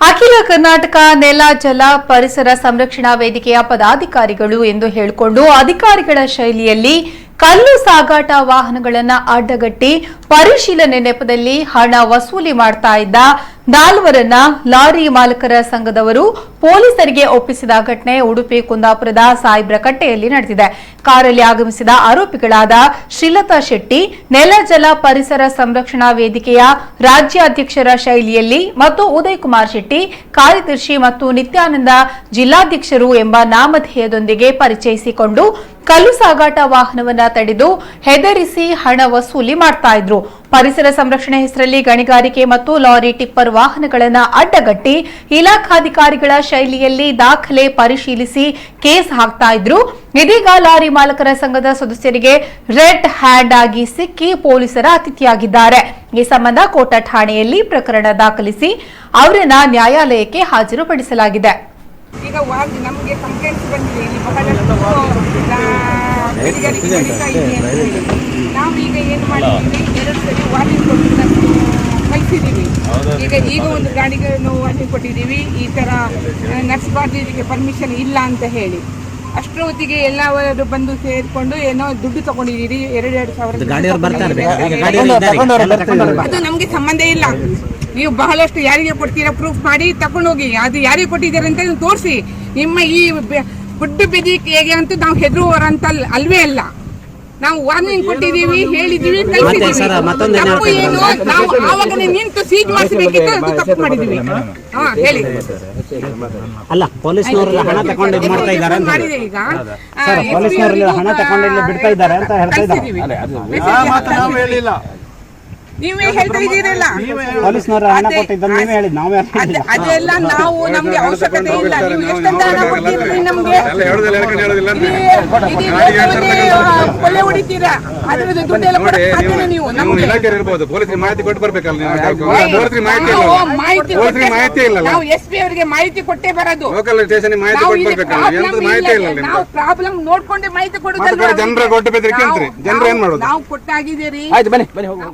ಅಖಿಲ ಕರ್ನಾಟಕ ನೆಲ, ಜಲ, ಪರಿಸರ ಸಂರಕ್ಷಣಾ ವೇದಿಕೆಯ ಪದಾಧಿಕಾರಿಗಳು ಎಂದು ಹೇಳಿಕೊಂಡು ಅಧಿಕಾರಿಗಳ ಶೈಲಿಯಲ್ಲಿ ಕಲ್ಲು ಸಾಗಾಟ ವಾಹನಗಳನ್ನ ಅಡ್ಡಗಟ್ಟಿ ಪರಿಶೀಲನೆ ನೆಪದಲ್ಲಿ ಹಣ ವಸೂಲಿ ಮಾಡ್ತಾ ಇದ್ದ ನಾಲ್ವರನ್ನ ಲಾರಿ ಮಾಲಕರ ಸಂಘದವರು ಪೊಲೀಸರಿಗೆ ಒಪ್ಪಿಸಿದ ಘಟನೆ ಉಡುಪಿ ಕುಂದಾಪುರದ ಸಾಯಿಬ್ರಕಟ್ಟೆಯಲ್ಲಿ ನಡೆದಿದೆ. ಕಾರಲ್ಲಿ ಆಗಮಿಸಿದ ಆರೋಪಿಗಳಾದ ಶ್ರೀಲತಾ ಶೆಟ್ಟಿ, ನೆಲ ಜಲ ಪರಿಸರ ಸಂರಕ್ಷಣಾ ವೇದಿಕೆಯ ರಾಜ್ಯಾಧ್ಯಕ್ಷರ ಶೈಲಿಯಲ್ಲಿ ಮತ್ತು ಉದಯ್ ಕುಮಾರ್ ಶೆಟ್ಟಿ, ಕಾರ್ಯದರ್ಶಿ ಮತ್ತು ನಿತ್ಯಾನಂದ ಜಿಲ್ಲಾಧ್ಯಕ್ಷರು ಎಂಬ ನಾಮಧೇಯದೊಂದಿಗೆ ಪರಿಚಯಿಸಿಕೊಂಡು ಕಲ್ಲು ಸಾಗಾಟ ವಾಹನವನ್ನ ತಡೆದು ಹೆದರಿಸಿ ಹಣ ವಸೂಲಿ ಮಾಡ್ತಾ ಇದ್ರು. ಪರಿಸರ ಸಂರಕ್ಷಣೆ ಹೆಸರಲ್ಲಿ ಗಣಿಗಾರಿಕೆ ಮತ್ತು ಲಾರಿ ಟಿಪ್ಪರ್ ವಾಹನಗಳನ್ನು ಅಡ್ಡಗಟ್ಟಿ ಇಲಾಖಾಧಿಕಾರಿಗಳ ಶೈಲಿಯಲ್ಲಿ ದಾಖಲೆ ಪರಿಶೀಲಿಸಿ ಕೇಸ್ ಹಾಕ್ತಾ ಇದ್ರು. ಇದೀಗ ಲಾರಿ ಮಾಲಕರ ಸಂಘದ ಸದಸ್ಯರಿಗೆ ರೆಡ್ ಹ್ಯಾಂಡ್ ಆಗಿ ಸಿಕ್ಕಿ ಪೊಲೀಸರ ಅತಿಥಿಯಾಗಿದ್ದಾರೆ. ಈ ಸಂಬಂಧ ಕೋಟ ಠಾಣೆಯಲ್ಲಿ ಪ್ರಕರಣ ದಾಖಲಿಸಿ ಅವರನ್ನ ನ್ಯಾಯಾಲಯಕ್ಕೆ ಹಾಜರುಪಡಿಸಲಾಗಿದೆ. ಈಗ ವಾರ್ಡ್ ನಮಗೆ ಕಂಪ್ಲೇಂಟ್ಸ್ ಬಂದಿದೆ. ಇಲ್ಲಿ ಬಹಳಷ್ಟು ನಾವು ಈಗ ಏನು ಮಾಡಿದ್ದೀವಿ ಎರಡು ಸರಿ ವಾರ್ನಿಂಗ್ ಕೊಟ್ಟು ನಾವು ಕಳಿಸಿದ್ದೀವಿ ಈಗ ಈಗ ಒಂದು ಗಾಡಿಗೆ ನಾವು ವಾರ್ನಿಂಗ್ ಕೊಟ್ಟಿದ್ದೀವಿ. ಈ ಥರ ನರ್ಸ್ ನಡೆಸಬಾರ್ದು ಇದಕ್ಕೆ ಪರ್ಮಿಷನ್ ಇಲ್ಲ ಅಂತ ಹೇಳಿ. ಅಷ್ಟೊತ್ತಿಗೆ ಎಲ್ಲವರು ಬಂದು ಸೇರಿಕೊಂಡು ಏನೋ ದುಡ್ಡು ತಗೊಂಡಿದ್ದೀರಿ. ಎರಡೆರಡು ಸಾವಿರ ಬರ್ತಾರೆ ದುಡ್ಡು ಈಗ ಅದು ನಮಗೆ ಸಂಬಂಧ ಇಲ್ಲ. ನೀವು ಬಹಳಷ್ಟು ಯಾರಿಗೆ ಕೊಡ್ತೀರಾ ಪ್ರೂಫ್ ಮಾಡಿ ತಗೊಂಡೋಗಿ ಅದು ಯಾರಿಗೆ ಕೊಟ್ಟಿದ್ದೀರಾ ಅಂತ ತೋರಿಸಿ. ನಿಮ್ಮ ಈ ಫುಡ್ ಬಿದಿ ಹೇಗೆ ಅಂತೂ ನಾವು ಹೆದ್ರುವರಂತ ಅಲ್- ಅಲ್ವೇ ಅಲ್ಲ. ನಾವು ವಾರ್ನಿಂಗ್ ಕೊಟ್ಟಿದ್ದೀವಿ ಹೇಳಿದೀವಿ ಕಳಿಸಿದೀವಿ ಸರ್, ಮತ್ತೊಂದು ಏನ್ ತಪ್ಪು ಏನು ನಾವು ಆವಾಗನೇ ನಿಂತು ಸೀಟ್ ಮಾಡಿಸಬೇಕಿತ್ತು ಅದು ತಪ್ಪು ಮಾಡಿದೀವಿ. ಹಾ ಹೇಳಿ. ಅಲ್ಲ ಪೊಲೀಸ್ನವರೆಲ್ಲ ಹಣ ತಕೊಂಡು ಇದು ಮಾಡ್ತಾ ಇದ್ದಾರೆ ಅಂತ ಮಾಡಿದೆ ಈಗ. ಆ, ಪೊಲೀಸ್ನವರೆಲ್ಲ ಹಣ ತಕೊಂಡು ಇಲ್ಲಿ ಬಿಡ್ತಾ ಇದ್ದಾರೆ ಅಂತ ಹೇಳ್ತಾ ಇದ್ದಾರೆ. ಮೆಸೇಜ್ ಹೇಳಿಲ್ಲ. ನೀವೇ ಹೇಳ್ತಾ ಇದ್ದೀರಲ್ಲ. ಪೊಲೀಸ್ನವರು ಹಣ ಕೊಟ್ಟಿದ್ದು ನೀವೇ ಹೇಳಿದ್ ನಾವೇ ಅದ್- ಅದೆಲ್ಲ ನಾವು ನಮ್ಗೆ ಅವಶ್ಯಕತೆ ಇಲ್ಲ. ನೀವು ಎಷ್ಟಂತ ಹಣ ಕೊಡ್ತೀರಿ ನಮ್ಗೆ? ಎಲ್ಲ ಹೇಳೋದಿಲ್ಲ ಹೇಳೋದಿಲ್ಲ ಅಂತ ಇದು- ಇದು ದೇಶವನ್ನೇ, ಆ, ಕೊಳ್ಳೆ ಹೊಡಿತೀರಾ? ಅದ್ರದ್ದು ದುಡ್ಡೆಲ್ಲ ನೋಡಿ ಕೊಡಕ್ ನೀವು ಸಾಧ್ಯನಾ ನೀವು. ನೀವು ನಮ್ಗೆ ಇಲಾಖೆ ಇರ್ಬೋದು ಪೊಲೀಸರಿಗೆ ಮಾಹಿತಿ ಕೊಟ್ಟು ಬರ್ಬೇಕಲ್ಲ ನೀವು? ಪೊಲೀಸರಿಗೆ ಮಾಹಿತಿ ಇಲ್ಲ. ಮಾಹಿತಿ ಪೊಲೀಸರಿಗೆ ಮಾಹಿತಿ ಇಲ್ಲ ನಾವು ಎಸ್ ಪಿ ಅವರಿಗೆ ಮಾಹಿತಿ ಕೊಟ್ಟೇ ಬರೋದು. ಲೋಕಲ್ ಸ್ಟೇಷನ್ ಮಾಹಿತಿ ಕೊಟ್ಟು ಬರ್ಬೇಕಲ್ಲ? problem ಮಾಹಿತಿ ಇಲ್ಲ, ನಾವು ಪ್ರಾಬ್ಲಮ್ ನೋಡ್ಕೊಂಡು ಮಾಹಿತಿ ಕೊಡುದಲ್ವಾ ಮತ್ತೆ ಜನರ ಕೊಟ್ಟು ಬೆದರಿಕೆ ಅಂತ್ರಿ. ಜನರು ಏನ್ ಮಾಡೋದು? ನಾವು ಕೊಟ್ಟಾಗಿದ್ದೀರಿ. ಆಯ್ತು ಬನ್ನಿ ಬನ್ನಿ ಹೋಗಿ.